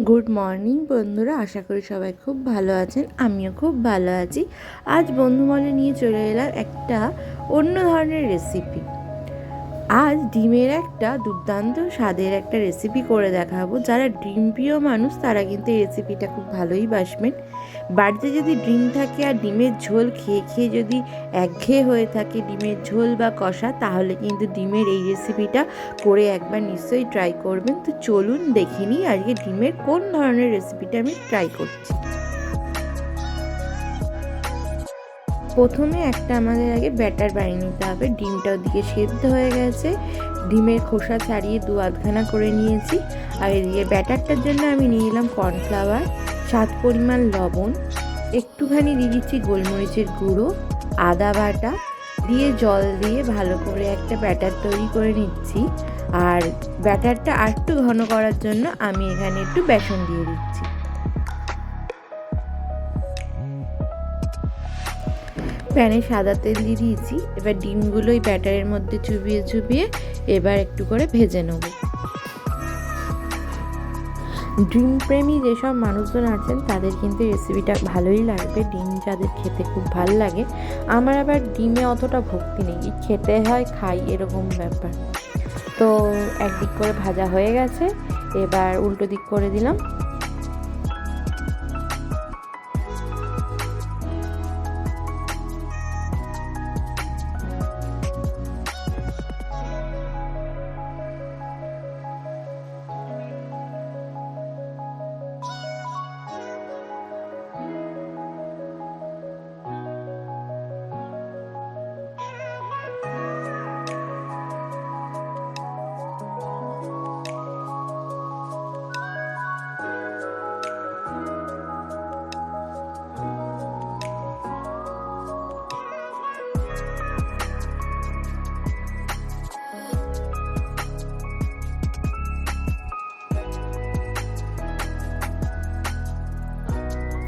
Good morning বন্ধুরা। আশা করি সবাই খুব ভালো আছেন। আমিও খুব ভালো আছি। আজ বন্ধু মনে নিয়ে চলে এলাম একটা অন্য ধরনের রেসিপি আজ ডিমের একটা দুর্দান্ত স্বাদের একটা রেসিপি করে দেখাবো। যারা ডিম প্রিয় মানুষ, তারা কিন্তু এই রেসিপিটা খুব ভালোই বাসবেন। বাড়িতে যদি ডিম থাকে আর ডিমের ঝোল খেয়ে খেয়ে যদি একঘেয়ে হয়ে থাকে ডিমের ঝোল বা কষা, তাহলে কিন্তু ডিমের এই রেসিপিটা করে একবার নিশ্চয়ই ট্রাই করবেন। তো চলুন দেখে নিই আজকে ডিমের কোন ধরনের রেসিপিটা আমি ট্রাই করছি। প্রথমে একটা আমাদের আগে ব্যাটার বানিয়ে নিতে হবে। ডিমটা ওদিকে সেদ্ধ হয়ে গেছে। ডিমের খোসা ছাড়িয়ে দু আধখানা করে নিয়েছি। আর এদিকে ব্যাটারটার জন্য আমি নিয়ে নিলাম কর্নফ্লাওয়ার, স্বাদ পরিমাণ লবণ, একটুখানি দিয়ে দিচ্ছি গোলমরিচের গুঁড়ো, আদা বাটা, দিয়ে জল দিয়ে ভালো করে একটা ব্যাটার তৈরি করে নিচ্ছি। আর ব্যাটারটা আর একটু ঘন করার জন্য আমি এখানে একটু বেসন দিয়ে দিচ্ছি। প্যানে সাদা তেল দিয়ে দিয়েছি। এবার ডিমগুলো এই ব্যাটারের মধ্যে চুবিয়ে চুবিয়ে এবার একটু করে ভেজে নেব। ডিম প্রেমী যেসব মানুষজন আছেন, তাদের কিন্তু রেসিপিটা ভালোই লাগবে। ডিম যাদের খেতে খুব ভালো লাগে, আমার আবার ডিমে অতটা ভক্তি নেই। খেতে হয়, খাই এরকম ব্যাপার। তো একদিক করে ভাজা হয়ে গেছে। এবার উল্টো দিক করে দিলাম।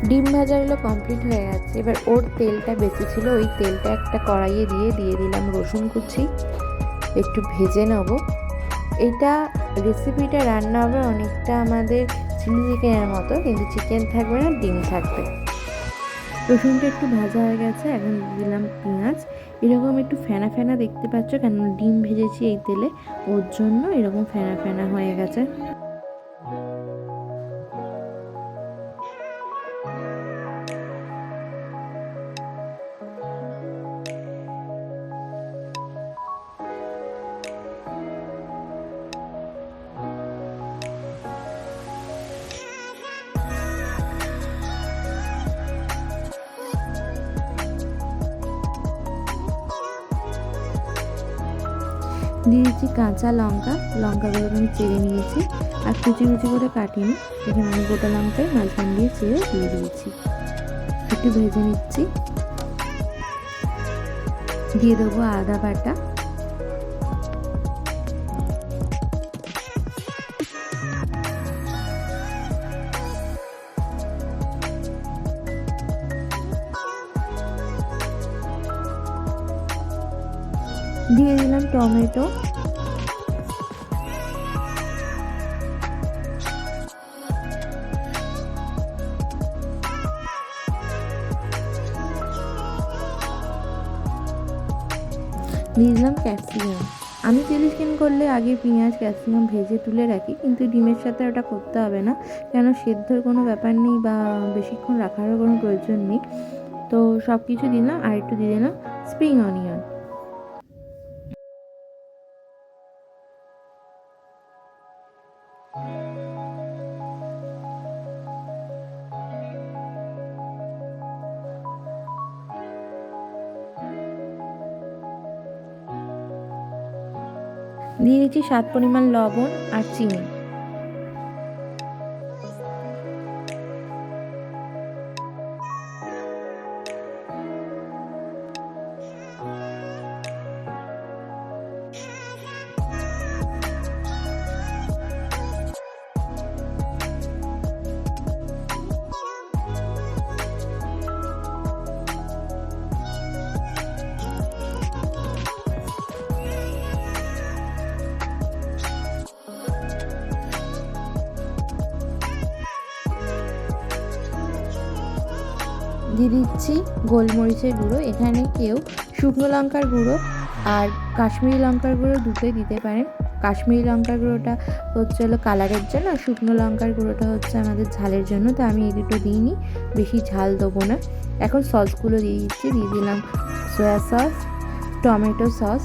ডিম ভাজাগুলো কমপ্লিট হয়ে গেছে। এবার ওর তেলটা বেঁচে ছিল, ওই তেলটা একটা কড়াইয়ে দিয়ে দিয়ে দিলাম রসুন কুচি। একটু ভেজে নেব। এটা রেসিপিটা রান্না হবে অনেকটা আমাদের চিলি চিকেনের মতো, কিন্তু চিকেন থাকবে না, ডিম থাকবে। রসুনটা একটু ভাজা হয়ে গেছে, এখন দিলাম পেঁয়াজ। এরকম একটু ফেনা ফেনা দেখতে পাচ্ছ কেন ডিম ভেজেছি এই তেলে, ওর জন্য এরকম ফেনা ফেনা হয়ে গেছে। দিচ্ছি কাঁচা লঙ্কা। লঙ্কাগুলো আমি চেড়ে নিয়েছি আর কুচি কুচি করে কাটিনি। এখানে আমি গোটা লঙ্কায় মাঝখান দিয়ে চেড়ে দিয়ে দিয়েছি। একটু ভেজে নিচ্ছি। দিয়ে দেবো আদা বাটা। দিয়ে দিলাম টমেটো। দিলাম ক্যাপসিকাম। আমি চিলি চিকেন করলে আগে পেঁয়াজ, ক্যাপসিকাম ভেজে তুলে রাখি, কিন্তু ডিমের সাথে ওটা করতে হবে না, কেন সেদ্ধর কোনো ব্যাপার নেই বা বেশিক্ষণ রাখারও কোনো প্রয়োজন নেই। তো সব কিছু দিলাম, আর একটু দিয়ে দিলাম স্প্রিং অনিয়ন। দিয়ে দিচ্ছি স্বাদ পরিমাণ লবণ আর চিনি। দিয়ে দিচ্ছি গোলমরিচের গুঁড়ো। এখানে কেউ শুকনো লঙ্কার গুঁড়ো আর কাশ্মীরি লঙ্কার গুঁড়ো দুটোই দিতে পারেন। কাশ্মীরি লঙ্কার গুঁড়োটা হচ্ছে হলো কালারের জন্য, আর শুকনো লঙ্কার গুঁড়োটা হচ্ছে আমাদের ঝালের জন্য। তো আমি এই দুটো দিইনি, বেশি ঝাল দেবো না। এখন সসগুলো দিয়ে দিচ্ছি, দিয়ে দিলাম সয়া সস টমেটো সস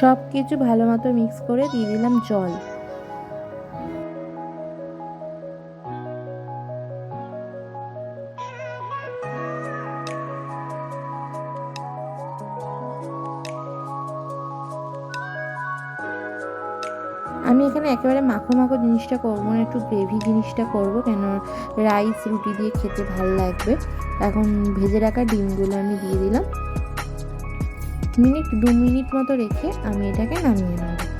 সব কিছু ভালো মতো মিক্স করে দিয়ে দিলাম জল। আমি এখানে একেবারে মাখো মাখো জিনিসটা করব না, একটু গ্রেভি জিনিসটা করব কেন রাইস রুটি দিয়ে খেতে ভালো লাগবে। এখন ভেজে রাখা ডিমগুলো আমি দিয়ে দিলাম। মিনিট দু মিনিট মতো রেখে আমি এটাকে নামিয়ে নেব।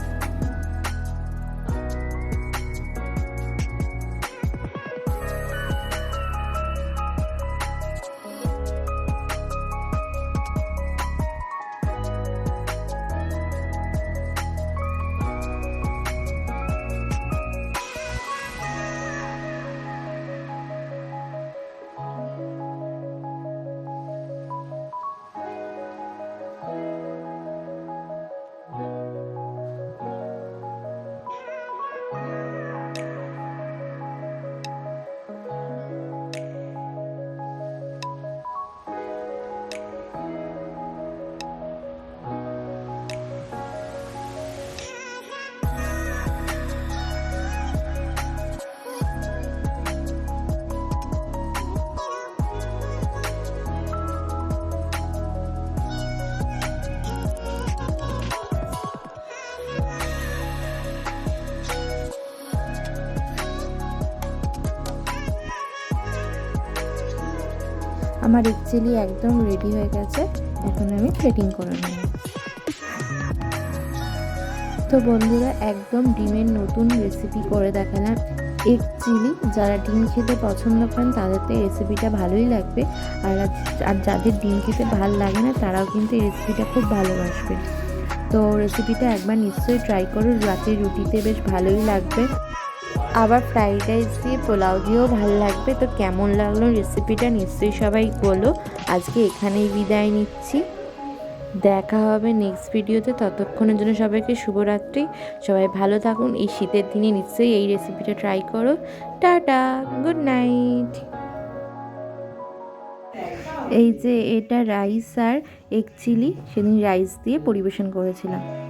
আমার এগ চিলি একদম রেডি হয়ে গেছে। এখন আমি প্লেটিং করে নেব। তো বন্ধুরা, একদম ডিমের নতুন রেসিপি করে দেখালাম। এগ চিলি যারা ডিম খেতে পছন্দ করেন, তাদের তো রেসিপিটা ভালোই লাগবে। আর আর যাদের ডিম খেতে ভালো লাগে না, তারাও কিন্তু এই রেসিপিটা খুব ভালোবাসবে। তো রেসিপিটা একবার নিশ্চয়ই ট্রাই করুন রাতের রুটিতে বেশ ভালোই লাগবে। আবার ফ্রাইড রাইস দিয়ে পোলাও দিয়েও ভালো লাগবে। তো কেমন লাগল রেসিপিটা নিশ্চয়ই সবাই বলো। আজকে এখানেই বিদায় নিচ্ছি। দেখা হবে নেক্সট ভিডিওতে ততক্ষণের জন্য সবাইকে শুভরাত্রি। সবাই ভালো থাকুন। এই শীতের দিনে নিশ্চয়ই এই রেসিপিটা ট্রাই করো। টাটা! গুড নাইট এই যে এটা রাইস আর এগ চিলি সেদিন রাইস দিয়ে পরিবেশন করেছিলাম।